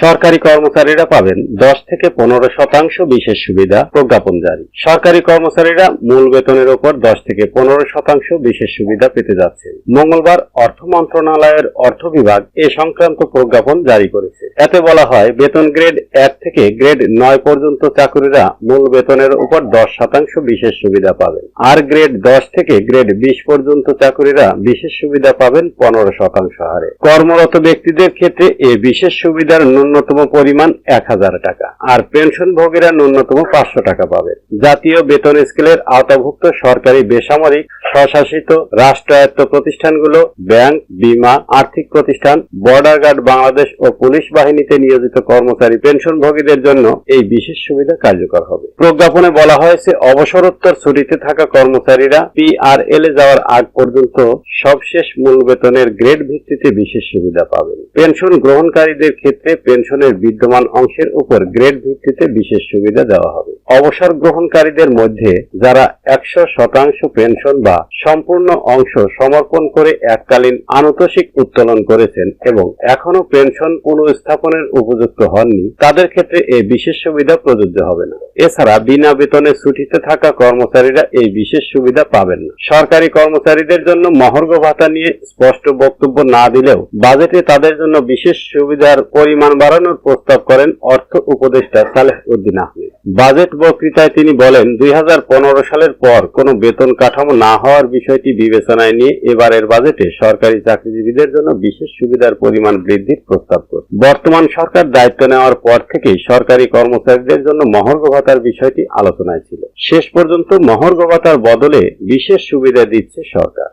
সরকারি কর্মচারীরা পাবেন দশ থেকে পনেরো শতাংশ বিশেষ সুবিধা প্রজ্ঞাপন জারি। সরকারি কর্মচারীরা মূল বেতনের উপর দশ থেকে পনেরো শতাংশ বিশেষ সুবিধা পেতে যাচ্ছে। মঙ্গলবার অর্থ মন্ত্রণালয়ের অর্থ বিভাগ এ সংক্রান্ত প্রজ্ঞাপন জারি করেছে। এতে বলা হয়, বেতন গ্রেড এক থেকে গ্রেড নয় পর্যন্ত চাকুরিরা মূল বেতনের উপর দশ শতাংশ বিশেষ সুবিধা পাবেন। আর গ্রেড দশ থেকে গ্রেড বিশ পর্যন্ত চাকুরিরা বিশেষ সুবিধা পাবেন পনেরো শতাংশ হারে। কর্মরত ব্যক্তিদের ক্ষেত্রে এ বিশেষ সুবিধার ন্যূনতম পরিমাণ এক হাজার টাকা। আর পেনশন ভোগীরা ন্যূনতম পাঁচশো টাকা পাবে। জাতীয় বেতন স্কেলের আওতাভুক্ত সরকারি বেসামরিক স্বশাসিত রাষ্ট্রায়ত্ত প্রতিষ্ঠানগুলো ব্যাংক, বীমা, আর্থিক প্রতিষ্ঠান, বর্ডার গার্ড বাংলাদেশ ও পুলিশ বাহিনীতে নিয়োজিত কর্মচারী পেনশনভোগীদের জন্য এই বিশেষ সুবিধা কার্যকর হবে। প্রজ্ঞাপনে বলা হয়েছে, অবসরোত্তর ছুটিতে থাকা কর্মচারীরা পিআরএল এ যাওয়ার আগ পর্যন্ত সবশেষ মূল বেতনের গ্রেড ভিত্তিতে বিশেষ সুবিধা পাবেন। পেনশন গ্রহণকারীদের ক্ষেত্রে পেনশনের বিদ্যমান অংশের উপর গ্রেড ভিত্তিতে বিশেষ সুবিধা দেওয়া হবে। অবসর গ্রহণকারীদের মধ্যে যারা একশো শতাংশ পেনশন বা সম্পূর্ণ অংশ সমর্পণ করে এককালীন আনুতোষিক উত্তোলন করেছেন এবং এখনও পেনশন পুনঃস্থাপনের উপযুক্ত হননি, তাদের ক্ষেত্রে এই বিশেষ সুবিধা প্রযোজ্য হবে না। এছাড়া বিনা বেতনে ছুটিতে থাকা কর্মচারীরা এই বিশেষ সুবিধা পাবেন না। সরকারি কর্মচারীদের জন্য মহর্ঘ ভাতা নিয়ে স্পষ্ট বক্তব্য না দিলেও বাজেটে তাদের জন্য বিশেষ সুবিধার পরিমাণ বাড়ানোর প্রস্তাব করেন অর্থ উপদেষ্টা সালেহ উদ্দিন আহমেদ। বাজেট বক্তৃতায় তিনি বলেন, দুই হাজার পনেরো সালের পর কোনো বেতন কাঠামো না হওয়ার বিষয়টি বিবেচনায় নিয়ে এবারের বাজেটে সরকারি চাকরিজীবীদের জন্য বিশেষ সুবিধার পরিমাণ বৃদ্ধির প্রস্তাব করে বর্তমান সরকার দায়িত্ব নেওয়ার পর থেকেই সরকারি কর্মচারীদের জন্য মহর্ঘ ভাতার বিষয়টি আলোচনায় ছিল। শেষ পর্যন্ত মহর্ঘ ভাতার বদলে বিশেষ সুবিধা দিচ্ছে সরকার।